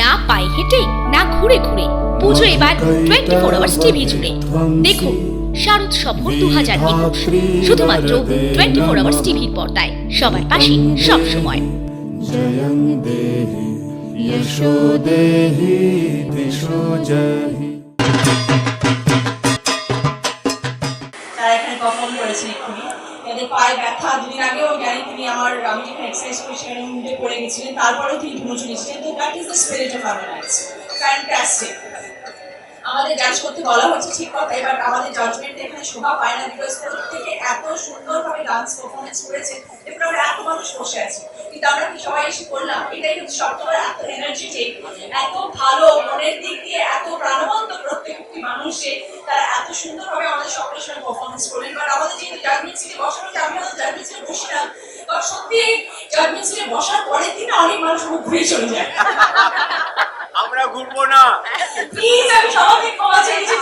না পায়ে হেঁটে না ঘুরে ঘুরে পুজো এবার টোয়েন্টি ফোর আওয়ার্স টিভি জুড়ে দেখুন শারদ সফর দু হাজার একুশ শুধুমাত্র টোয়েন্টি ফোর আওয়ার্স টিভির পর্দায় সবার পাশে সব সময় जयं देहि यशो देहि दिशो जहि তারা এখানে পারফর্ম করেছে এক্ষুনি এদের পায়ে ব্যথা, দুদিন আগেও জানি তিনি আমার, আমি যেখানে এক্সারসাইজ করি সেখানে উঠে পড়ে গেছিলেন, তারপরেও তিনি ধুনো চলেছিলেন তো that is the spirit of our life fantastic আমাদের জাজ করতে বলা হচ্ছে ঠিক কথা, এবার আমাদের জাজমেন্ট শোভা পায় না বিকজ প্রত্যেকে এত সুন্দরভাবে ডান্স পারফরমেন্স করেছে এরপর আমরা এত মানুষ বসে আছি। কিন্তু আমরা কি সবাই এসে করলাম? এটাই হচ্ছে সবসময় এত এনার্জেটিক এত ভালো মনের দিক দিয়ে এত প্রাণবন্ত প্রত্যেকটি মানুষে তারা এত সুন্দরভাবে আমাদের সকলের সঙ্গে পারফরমেন্স করলেন। বাট আমাদের যেহেতু সিটে বসানো আমি সিটে বসি না কারণ সত্যি সিটে বসার পরের দিনে অনেক মানুষ মুখ ঘুরে চলে যায়। আমরা ঘুরবো না। প্লিজ আমি সবাইকে ক্ষমা চাইছি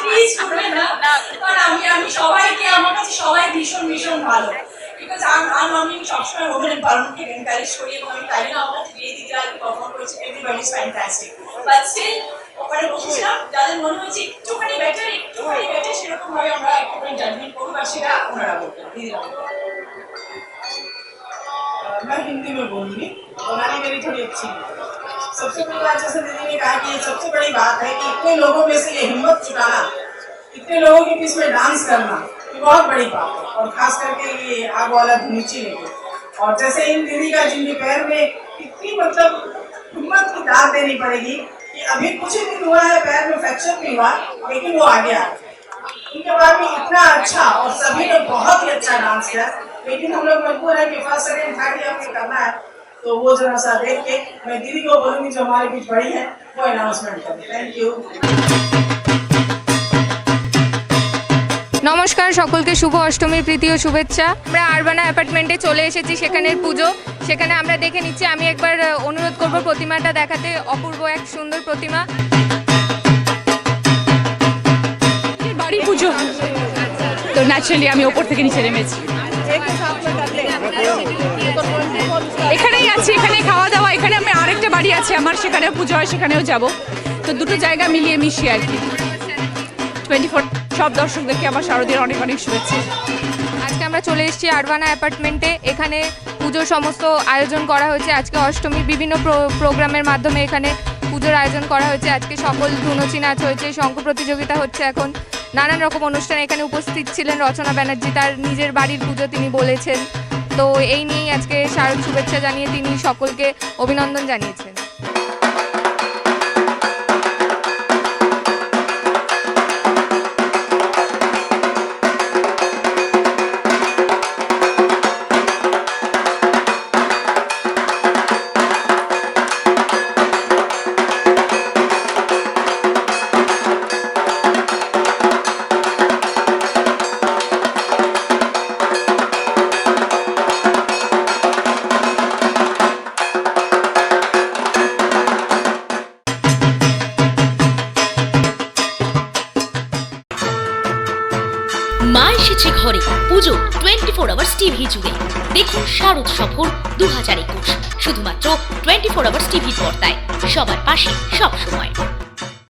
সবসময় ওমেন এম্পাওয়ারমেন্টকে এনকারেজ করি এবং আমি তাই না আমার যে দিদিরা আগে পারফর্ম করেছে everybody is fantastic but still ওখানে বসেছিলাম যাদের মনে হচ্ছে একটুখানি বেটার একটুখানি বেটার সেরকম ভাবে আমরা একটুখানি জাজমেন্ট করবো আর সেটা ওনারা বলবেন দিদিরা বলবেন। मैं हिंदी में बोलूंगी बनानी मेरी थोड़ी अच्छी है सबसे पहले बात जैसे दीदी ने कहा कि ये सबसे बड़ी बात है कि इतने लोगों में से ये हिम्मत जुटाना इतने लोगों के बीच में डांस करना ये बहुत बड़ी बात है और खास करके ये आग वाला धुनीची लेके और जैसे इन दीदी का जिनके पैर में इतनी मतलब हिम्मत की दाद देनी पड़ेगी कि अभी कुछ ही दिन हुआ है, पैर में फ्रैक्चर नहीं हुआ, लेकिन वो आ गए उनके बाद में इतना अच्छा और सभी ने बहुत ही अच्छा डांस किया लेकिन हम लोग मजबूर है कि फ़र्स्ट सेकेंड थर्ड ईयर में करना है। तो वो जरा सा देख के मैं दीदी को बोलूँगी जो हमारे बीच बड़ी है, वो अनाउंसमेंट करें थैंक यू নমস্কার, সকলকে শুভ অষ্টমীর প্রীতি ও শুভেচ্ছা। আমরা আরবানা অ্যাপার্টমেন্টে চলে এসেছি সেখানের পুজো। সেখানে আমরা দেখে নিচ্ছি, আমি একবার অনুরোধ করব প্রতিমাটা দেখাতে, অপূর্ব এক সুন্দর প্রতিমা। বাড়ি পুজো। তো ন্যাচারালি আমি ওপর থেকে নিচে নেমেছি। এখানেই আছি এখানে খাওয়া দাওয়া, এখানে আমি আরেকটা বাড়ি আছে, আমার সেখানেও পুজো হয়, সেখানেও যাব। তো দুটো জায়গা মিলিয়ে মিশিয়ে আর কি। টোয়েন্টি ফোর সব দর্শকদেরকে আমার শারদীয় অনেক অনেক শুভেচ্ছা। আজকে আমরা চলে এসেছি আরবানা অ্যাপার্টমেন্টে। এখানে পুজোর সমস্ত আয়োজন করা হয়েছে। আজকে অষ্টমীর বিভিন্ন প্রোগ্রামের মাধ্যমে এখানে পুজোর আয়োজন করা হয়েছে। আজকে সকল ধুনুচি নাচ হয়েছে, শঙ্খ প্রতিযোগিতা হচ্ছে এখন। নানান রকম অনুষ্ঠান এখানে উপস্থিত ছিলেন রচনা ব্যানার্জি, তার নিজের বাড়ির পুজো তিনি বলেছেন। তো এই নিয়েই আজকে শারদ শুভেচ্ছা জানিয়ে তিনি সকলকে অভিনন্দন জানিয়েছেন। মা এসেছে ঘরে। পুজো টোয়েন্টি ফোর আওয়ার্স টিভি জুড়ে। দেখুন শারদ সফর দু হাজার একুশ। শুধুমাত্র টোয়েন্টি ফোর আওয়ার্স টিভির পর্দায়। সবার পাশে সব সময়।